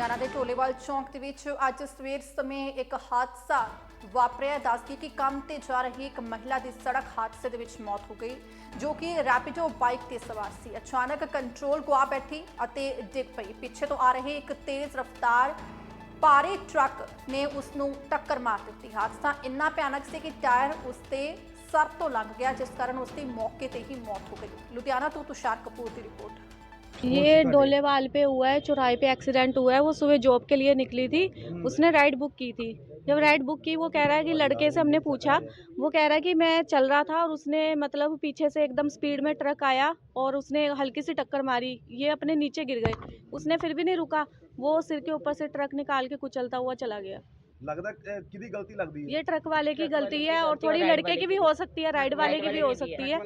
ਲੁਧਿਆਣਾ ਦੇ ਢੋਲੇਵਾਲ ਚੌਂਕ ਦੇ ਵਿੱਚ ਅੱਜ ਸਵੇਰ ਸਮੇਂ ਇੱਕ ਹਾਦਸਾ ਵਾਪਰਿਆ। ਦੱਸਦੀ ਕਿ ਕੰਮ ਤੇ ਜਾ ਰਹੀ ਇੱਕ ਮਹਿਲਾ ਦੀ ਸੜਕ ਹਾਦਸੇ ਦੇ ਵਿੱਚ ਮੌਤ ਹੋ ਗਈ, ਜੋ ਕਿ ਰੈਪਿਡੋ ਬਾਈਕ ਤੇ ਸਵਾਰ ਸੀ। ਅਚਾਨਕ ਕੰਟਰੋਲ ਗੁਆ ਬੈਠੀ ਅਤੇ ਡਿੱਗ ਪਈ। ਪਿੱਛੇ ਤੋਂ ਆ ਰਹੇ ਇੱਕ ਤੇਜ਼ ਰਫ਼ਤਾਰ ਭਾਰੀ ਟਰੱਕ ਨੇ ਉਸ ਨੂੰ ਟੱਕਰ ਮਾਰ ਦਿੱਤੀ। ਹਾਦਸਾ ਇੰਨਾ ਭਿਆਨਕ ਸੀ ਕਿ ਟਾਇਰ ਉਸ ਤੇ ਸਰ ਤੋਂ ਲੰਘ ਗਿਆ, ਜਿਸ ਕਾਰਨ ਉਸ ਦੀ ਮੌਕੇ ਤੇ ਹੀ ਮੌਤ ਹੋ ਗਈ। ਲੁਧਿਆਣਾ ਤੋਂ ਤੁਸ਼ਾਰ ਕਪੂਰ ਦੀ ਰਿਪੋਰਟ। ये डोलेवाल पे हुआ है चौराहे पे एक्सीडेंट हुआ है वो सुबह जॉब के लिए निकली थी। उसने राइड बुक की थी। जब राइड बुक की वो कह रहा है कि लड़के से हमने पूछा वो कह रहा है कि मैं चल रहा था और उसने मतलब पीछे से एकदम स्पीड में ट्रक आया और उसने हल्की सी टक्कर मारी ये अपने नीचे गिर गए। उसने फिर भी नहीं रुका वो सिर के ऊपर से ट्रक निकाल के कुचलता हुआ चला गया। लगता गलती ये ट्रक वाले की गलती है और थोड़ी लड़के की भी हो सकती है राइड वाले की भी हो सकती है।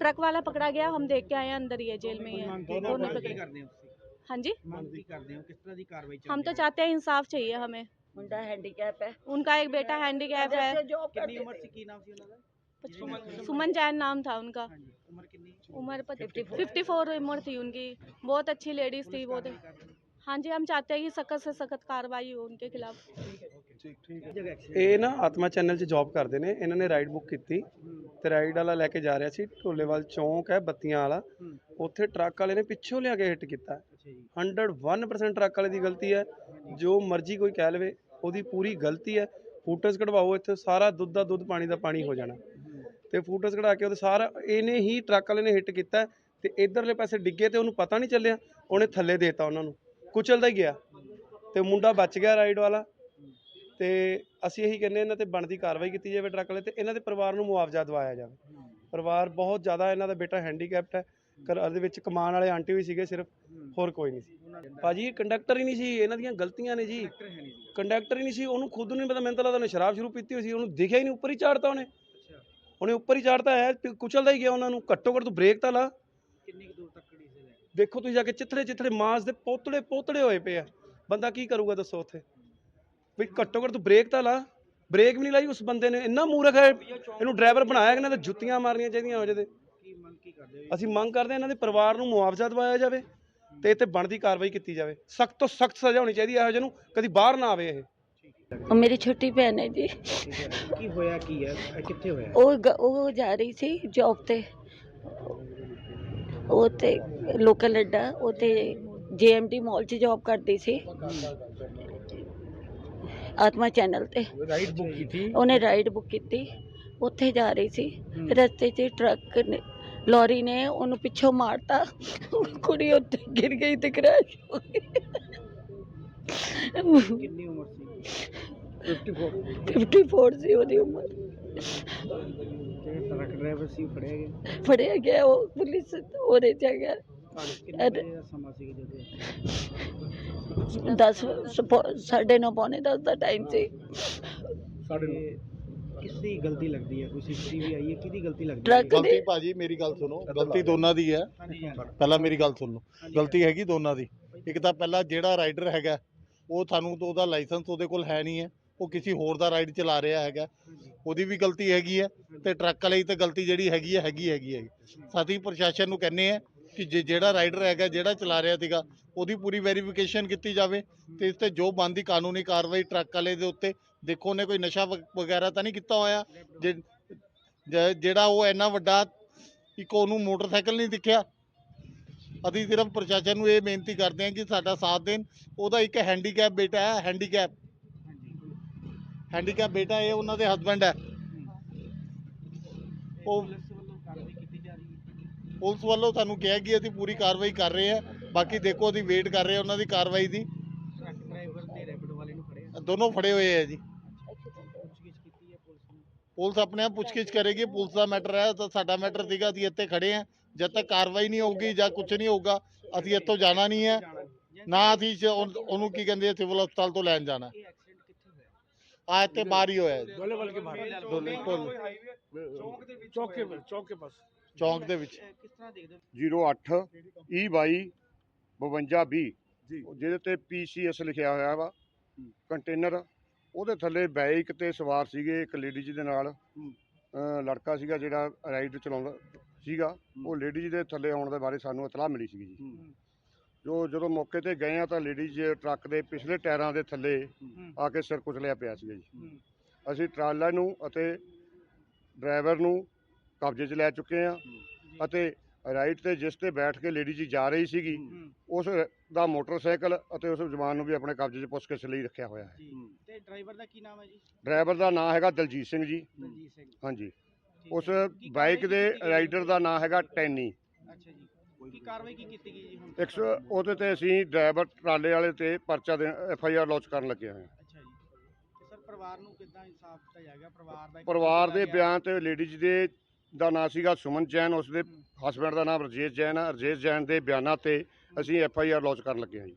ट्रक वाला पकड़ा गया हम देख के आए अंदर ही है जेल में ही है। दोनों पकड़े। हाँ जी। हम तो चाहते हैं इंसाफ चाहिए हमें। उनका हैंडीकैप है। उनका एक बेटा हैंडीकैप है। सुमन जैन नाम था उनका। उम्र कितनी? उम्र फिफ्टी फोर उम्र थी उनकी। बहुत अच्छी लेडीज़ थी बहुत हाँ जी हम चाहते हैं कि सख्त से सख्त कार्रवाई हो उनके खिलाफ ਠੀਕ ਠੀਕ ਜਗ੍ਹਾ ਐਕਸੀਡੈਂਟ ਇਹ ਨਾ ਆਤਮਾ ਚੈਨਲ 'ਚ ਜੌਬ ਕਰਦੇ ਨੇ ਇਹਨਾਂ ਨੇ ਰਾਈਡ ਬੁੱਕ ਕੀਤੀ ਤੇ ਰਾਈਡ ਵਾਲਾ ਲੈ ਕੇ ਜਾ ਰਿਹਾ ਸੀ ਢੋਲੇਵਾਲ ਚੌਂਕ ਹੈ ਬੱਤੀਆਂ ਵਾਲਾ ਉੱਥੇ ਟਰੱਕ ਵਾਲੇ ਨੇ ਪਿੱਛੋਂ ਲਿਆ ਕੇ ਹਿੱਟ ਕੀਤਾ ਅੱਛਾ ਜੀ 101% ਟਰੱਕ ਵਾਲੇ ਦੀ ਗਲਤੀ ਹੈ ਜੋ ਮਰਜ਼ੀ ਕੋਈ ਕਹਿ ਲਵੇ ਉਹਦੀ ਪੂਰੀ ਗਲਤੀ ਹੈ ਫੂਟਸ ਕਢਵਾਓ ਇੱਥੇ ਸਾਰਾ ਦੁੱਧ ਦਾ ਦੁੱਧ ਪਾਣੀ ਦਾ ਪਾਣੀ ਹੋ ਜਾਣਾ ਤੇ ਫੂਟਸ ਕਢਾ ਕੇ ਉਹਦੇ ਸਾਰਾ ਇਹਨੇ ਹੀ ਟਰੱਕ ਵਾਲੇ ਨੇ ਹਿੱਟ ਕੀਤਾ ਤੇ ਇਧਰਲੇ ਪਾਸੇ ਡਿੱਗੇ ਤੇ ਉਹਨੂੰ ਪਤਾ ਨਹੀਂ ਚੱਲਿਆ ਉਹਨੇ ਥੱਲੇ ਦੇਤਾ ਉਹਨਾਂ ਨੂੰ ਕੁਚਲਦਾ ਹੀ ਗਿਆ ਤੇ ਮੁੰਡਾ ਬਚ ਗਿਆ ਰਾਈਡ ਵਾਲਾ। ਤੇ ਅਸੀਂ ਇਹੀ ਕਹਿੰਦੇ ਇਹਨਾਂ ਤੇ ਬਣਦੀ ਕਾਰਵਾਈ ਕੀਤੀ ਜਾਵੇ ਟਰੱਕ ਵਾਲੇ ਤੇ ਇਹਨਾਂ ਦੇ ਪਰਿਵਾਰ ਨੂੰ ਮੁਆਵਜ਼ਾ ਦਿਵਾਇਆ ਜਾਵੇ। ਪਰਿਵਾਰ ਬਹੁਤ ਜ਼ਿਆਦਾ ਇਹਨਾਂ ਦਾ ਬੇਟਾ ਹੈਂਡੀਕੈਪਟ ਹੈ। ਘਰ ਦੇ ਵਿੱਚ ਕਮਾਉਣ ਵਾਲੇ ਆਂਟੀ ਵੀ ਸੀਗੇ ਸਿਰਫ ਹੋਰ ਕੋਈ ਨਹੀਂ ਸੀ। ਭਾਜੀ ਕੰਡਕਟਰ ਹੀ ਨਹੀਂ ਸੀ ਇਹਨਾਂ ਦੀਆਂ ਗਲਤੀਆਂ ਨੇ ਜੀ। ਕੰਡਕਟਰ ਹੀ ਨਹੀਂ ਸੀ ਉਹਨੂੰ ਖੁਦ ਨੂੰ ਨਹੀਂ ਪਤਾ ਮੈਨੂੰ ਤਾਂ ਲੱਗਦਾ ਉਹਨੇ ਸ਼ਰਾਬ ਸ਼ੁਰੂ ਪੀਤੀ ਹੋਈ ਸੀ ਉਹਨੂੰ ਦਿਖਿਆ ਹੀ ਨਹੀਂ ਉੱਪਰ ਹੀ ਚਾੜਤਾ ਉਹਨੇ। ਉਹਨੇ ਉੱਪਰ ਹੀ ਚਾੜਤਾ ਹੈ ਕੁਚਲਦਾ ਹੀ ਗਿਆ ਉਹਨਾਂ ਨੂੰ। ਘੱਟੋ ਘੱਟ ਤੂੰ ਬ੍ਰੇਕ ਤਾਂ ਲਾ। ਕਿੰਨੀ ਕੁ ਦੂਰ ਤੱਕ? ਦੇਖੋ ਤੁਸੀਂ ਜਾ ਕੇ ਚਿੱਥੜੇ ਚਿੱਥੜੇ ਮਾਸ ਦੇ ਪੋਤੜੇ ਪੋਤੜੇ ਹੋਏ ਪਏ ਆ। ਬੰਦਾ ਕੀ ਕਰੂਗਾ ਦੱਸੋ ਉੱਥੇ? ਵੀ ਘੱਟੋ ਘੱਟ ਤੂੰ ਬ੍ਰੇਕ ਤਾਂ ਲਾ। ਬ੍ਰੇਕ ਵੀ ਨਹੀਂ ਲਾਈ ਉਸ ਬੰਦੇ ਨੇ। ਇੰਨਾ ਮੂਰਖ ਹੈ ਇਹਨੂੰ ਡਰਾਈਵਰ ਬਣਾਇਆ ਕਿ ਇਹਨਾਂ ਤੇ ਜੁੱਤੀਆਂ ਮਾਰਨੀਆਂ ਚਾਹੀਦੀਆਂ ਹੋ ਜਦੇ ਕੀ ਮੰਗ ਕੀ ਕਰਦੇ ਹੋ ਅਸੀਂ ਮੰਗ ਕਰਦੇ ਇਹਨਾਂ ਦੇ ਪਰਿਵਾਰ ਨੂੰ ਮੁਆਵਜ਼ਾ ਦਿਵਾਇਆ ਜਾਵੇ ਤੇ ਇੱਥੇ ਬਣਦੀ ਕਾਰਵਾਈ ਕੀਤੀ ਜਾਵੇ। ਸਖਤ ਤੋਂ ਸਖਤ ਸਜ਼ਾ ਹੋਣੀ ਚਾਹੀਦੀ ਹੈ ਇਹੋ ਜਿਹੇ ਨੂੰ ਕਦੀ ਬਾਹਰ ਨਾ ਆਵੇ ਇਹ। ਉਹ ਮੇਰੀ ਛੋਟੀ ਭੈਣ ਹੈ ਜੀ। ਕੀ ਹੋਇਆ ਕੀ ਹੈ? ਕਿੱਥੇ ਹੋਇਆ? ਉਹ ਗ- ਉਹ ਜਾ ਰਹੀ ਸੀ ਜੌਬ ਤੇ। ਉਹ ਤੇ ਲੋਕਲ ਅੱਡਾ ਉਹ ਤੇ ਜੀਐਮਟੀ ਮਾਲ 'ਚ ਜੌਬ ਕਰਦੀ ਸੀ। ਆਤਮਾ ਚੈਨਲ ਤੇ। ਰਾਈਡ ਬੁੱਕ ਕੀਤੀ? ਉਹਨੇ ਰਾਈਡ ਬੁੱਕ ਕੀਤੀ। ਉੱਥੇ ਜਾ ਰਹੀ ਸੀ। ਰਸਤੇ 'ਚ ਟਰੱਕ ਨੇ ਲੋਰੀ ਨੇ ਉਹਨੂੰ ਪਿੱਛੋਂ ਮਾਰਤਾ। ਕੁੜੀ ਉੱਤੇ ਗਿਰ ਗਈ ਤੇ ਕ੍ਰੈਸ਼ ਹੋ ਗਈ। ਕਿੰਨੀ ਉਮਰ ਸੀ? 54 54 ਸੀ ਉਹਦੀ ਉਮਰ। ਤੇ ਟਰੱਕ ਡਰਾਈਵਰ ਸੀ ਫੜਿਆ ਗਿਆ? ਫੜਿਆ ਗਿਆ ਉਹ ਪੁਲਿਸ ਉਹਦੇ ਚ ਗਿਆ ਕਿੰਨੇ ਵਜੇ ਦਾ ਸਮਾਂ ਸੀ ਜਦੋਂ 10 ਸਾਢੇ ਨੌ ਪੌਣੇ 10 ਦਾ ਟਾਈਮ ਸੀ। ਸਾਡੇ ਕਿਸ ਦੀ ਗਲਤੀ ਲੱਗਦੀ ਹੈ? ਕੋਈ ਸੀਸੀਟੀਵੀ ਆਈ ਹੈ? ਕਿਹਦੀ ਗਲਤੀ ਲੱਗਦੀ ਟਰੱਕ ਗਲਤੀ ਦੇ ਭਾਜੀ ਮੇਰੀ ਗੱਲ ਸੁਣੋ। ਗਲਤੀ ਦੋਨਾਂ ਦੀ ਹੈ। ਪਹਿਲਾਂ ਮੇਰੀ ਗੱਲ ਸੁਣ ਲਓ। ਗਲਤੀ ਹੈਗੀ ਦੋਨਾਂ ਦੀ। ਇੱਕ ਤਾਂ ਪਹਿਲਾਂ ਜਿਹੜਾ ਰਾਈਡਰ ਹੈਗਾ ਉਹ ਸਾਨੂੰ ਤਾਂ ਉਹਦਾ ਲਾਇਸੈਂਸ ਉਹਦੇ ਕੋਲ ਹੈ ਨਹੀਂ ਹੈ। ਉਹ ਕਿਸੇ ਹੋਰ ਦਾ ਰਾਈਡ ਚਲਾ ਰਿਹਾ ਹੈਗਾ। ਉਹਦੀ ਵੀ ਗਲਤੀ ਹੈਗੀ ਹੈ ਤੇ ਟਰੱਕ ਵਾਲੇ ਦੀ ਤਾਂ ਗਲਤੀ ਜਿਹੜੀ ਹੈਗੀ ਹੈ ਹੈਗੀ ਹੈਗੀ ਹੈ ਸਾਥੀ ਪ੍ਰਸ਼ਾਸਨ ਨੂੰ ਕਹਿੰਨੇ ਆ ਕਿ ਜੇ ਜਿਹੜਾ ਰਾਈਡਰ ਹੈਗਾ ਜਿਹੜਾ ਚਲਾ ਰਿਹਾ ਸੀਗਾ ਉਹਦੀ ਪੂਰੀ ਵੈਰੀਫਿਕੇਸ਼ਨ ਕੀਤੀ ਜਾਵੇ ਤੇ ਇਸ ਤੇ ਜੋ ਬਣਦੀ ਕਾਨੂੰਨੀ ਕਾਰਵਾਈ ਟਰੱਕ ਵਾਲੇ ਦੇ ਉੱਤੇ ਦੇਖੋ ਉਹਨੇ ਕੋਈ ਨਸ਼ਾ ਵਗੈਰਾ ਤਾਂ ਨਹੀਂ ਕੀਤਾ ਹੋਇਆ? ਜਿਹੜਾ ਉਹ ਇੰਨਾ ਵੱਡਾ ਇੱਕ ਉਹਨੂੰ ਮੋਟਰਸਾਈਕਲ ਨਹੀਂ ਦਿਖਿਆ? ਅਸੀਂ ਸਿਰਫ ਪ੍ਰਸ਼ਾਸਨ ਨੂੰ ਇਹ ਬੇਨਤੀ ਕਰਦੇ ਹਾਂ ਕਿ ਸਾਡਾ ਸਾਥ ਦੇਣ। ਉਹਦਾ ਇੱਕ ਹੈਂਡੀਕੈਪ ਬੇਟਾ ਹੈ ਹੈਂਡੀਕੈਪ ਹੈਂਡੀਕੈਪ ਬੇਟਾ ਇਹ ਉਹਨਾਂ ਦੇ ਹਸਬੰਡ ਹੈ। ਉਹ ਪੁਲਿਸ ਵੱਲੋਂ ਕਾਰਵਾਈ ਹੈ ਕਿਹਾ ਕਿ ਅਸੀਂ ਪੂਰੀ ਕਾਰਵਾਈ ਕਰ ਰਹੇ ਹਾਂ। ਬਾਕੀ ਦੇਖੋ ਅਸੀਂ ਵੇਟ ਕਰ ਰਹੇ ਉਹਨਾਂ ਦੀ ਕਾਰਵਾਈ ਦੀ। ਟਰੱਕ ਡਰਾਈਵਰ ਤੇ ਰੈਪਿਡ ਵਾਲੇ ਨੂੰ ਫੜਿਆ ਦੋਨੋਂ ਫੜੇ ਹੋਏ ਹੈ ਜੀ। ਪੁਲਿਸ ਆਪਣੇ ਆਪ ਪੁੱਛਗਿੱਛ ਕਰੇਗੀ, ਪੁਲਿਸ ਦਾ ਮੈਟਰ ਹੈ, ਤਾਂ ਸਾਡਾ ਮੈਟਰ ਸੀਗਾ ਅਸੀਂ ਇੱਥੇ ਖੜੇ ਹਾਂ। ਜਦ ਤੱਕ ਕਾਰਵਾਈ ਨਹੀਂ ਹੋਊਗੀ ਜਾਂ ਕੁਝ ਨਹੀਂ ਹੋਊਗਾ, ਅਸੀਂ ਇੱਥੋਂ ਜਾਣਾ ਨਹੀਂ ਹੈ। ਨਾ ਅਸੀਂ ਉਹਨੂੰ ਕੀ ਕਹਿੰਦੇ ਸਿਵਲ ਹਸਪਤਾਲ ਤੋਂ ਲੈਣ ਜਾਣਾ। ਇਹ ਐਕਸੀਡੈਂਟ ਕਿੱਥੇ ਹੋਇਆ ਹੀ ਜੀ, ਦੋਲੇਵਾਲ ਕੇ ਬਾਹਰ ਦੋਲੇ ਢੋਲ ਚੌਂਕ ਦੇ ਵਿੱਚ ਚੌਕ ਕੇ ਚੌਕ ਕੇ ਪਾਸ ਚੌਂਕ ਦੇ ਵਿੱਚ। ਕਿਸ ਤਰ੍ਹਾਂ ਦੇਖਦੇ ਹੋ? 08 ਈ 22 52 20 ਜਿਹਦੇ ਤੇ ਪੀਸੀਐਸ ਲਿਖਿਆ ਹੋਇਆ ਵਾ। ਕੰਟੇਨਰ। ਉਹਦੇ ਥੱਲੇ ਬਾਈਕ ਤੇ ਸਵਾਰ ਸੀਗੇ ਇੱਕ ਲੇਡੀਜ਼ ਦੇ ਨਾਲ। ਅਹ ਲੜਕਾ ਸੀਗਾ ਜਿਹੜਾ ਰਾਈਡ ਚਲਾਉਂਦਾ ਸੀਗਾ। ਉਹ ਲੇਡੀਜ਼ ਦੇ ਥੱਲੇ ਆਉਣ ਦੇ ਬਾਰੇ ਸਾਨੂੰ ਇਤਲਾਹ ਮਿਲੀ ਸੀਗੀ ਜੀ। ਜੋ ਜਦੋਂ ਮੌਕੇ ਤੇ ਗਏ ਆ ਤਾਂ ਲੇਡੀਜ਼ ਟਰੱਕ ਦੇ ਪਿਛਲੇ ਟਾਇਰਾਂ ਦੇ ਥੱਲੇ ਆ ਕੇ ਸਿਰ ਕੁਚਲਿਆ ਪਿਆ ਸੀਗਾ ਜੀ। ਅਸੀਂ ਟਰਾਲਾ ਨੂੰ ਅਤੇ ਡਰਾਈਵਰ ਨੂੰ ਕਬਜ਼ੇ 'ਚ ਲੈ ਚੁੱਕੇ ਆ ਅਤੇ ਰਾਈਟ ਤੇ ਜਿਸ ਤੇ ਬੈਠ ਕੇ ਲੇਡੀ ਜੀ ਜਾ ਰਹੀ ਸੀਗੀ ਉਸ ਦਾ ਮੋਟਰਸਾਈਕਲ ਅਤੇ ਉਸ ਜਵਾਨ ਨੂੰ ਵੀ ਆਪਣੇ ਕਬਜ਼ੇ 'ਚ ਪੁੱਛਗਿੱਛ ਲਈ ਰੱਖਿਆ ਹੋਇਆ ਹੈ। ਤੇ ਡਰਾਈਵਰ ਦਾ ਕੀ ਨਾਮ ਹੈ ਜੀ? ਡਰਾਈਵਰ ਦਾ ਨਾਮ ਹੈਗਾ ਦਲਜੀਤ ਸਿੰਘ ਜੀ। ਦਲਜੀਤ ਸਿੰਘ। ਹਾਂਜੀ। ਉਸ। ਕੀ ਬਾਈਕ ਦੇ ਰਾਈਡਰ ਦਾ ਨਾਮ ਹੈਗਾ ਟੈਨੀ। ਅੱਛਾ ਜੀ। ਕੀ ਕਾਰਵਾਈ ਕੀ ਕੀਤੀ ਗਈ ਜੀ ਹੁਣ 100 ਉਹਦੇ ਤੇ ਅਸੀਂ ਡਰਾਈਵਰ ਟਰਾਲੇ ਵਾਲੇ ਤੇ ਪਰਚਾ ਦੇ ਐਫ ਆਈ ਆਰ ਲੌਂਚ ਕਰਨ ਲੱਗੇ ਹੋਏ ਹਾਂ। ਅੱਛਾ ਜੀ। ਤੇ ਸਰ ਪਰਿਵਾਰ ਨੂੰ ਕਿੱਦਾਂ ਇਨਸਾਫ ਦਿੱਤਾ ਜਾਏਗਾ? ਪਰਿਵਾਰ ਦਾ ਪਰਿਵਾਰ। ਬਿਆਨ ਤੇ ਲੇਡੀਜ਼ ਦੇ ਦਾ ਨਾਂ ਸੀਗਾ ਸੁਮਨ ਜੈਨ ਉਸ ਦੇ ਹਸਬੰਡ ਦਾ ਨਾਮ ਰਜੇਸ਼ ਜੈਨ ਹੈ ਰਜੇਸ਼ ਜੈਨ ਦੇ ਬਿਆਨਾਂ ਤੇ ਅਸੀਂ ਐਫ ਆਈ ਆਰ ਲੌਂਚ ਕਰਨ ਲੱਗੇ ਹਾਂ ਜੀ।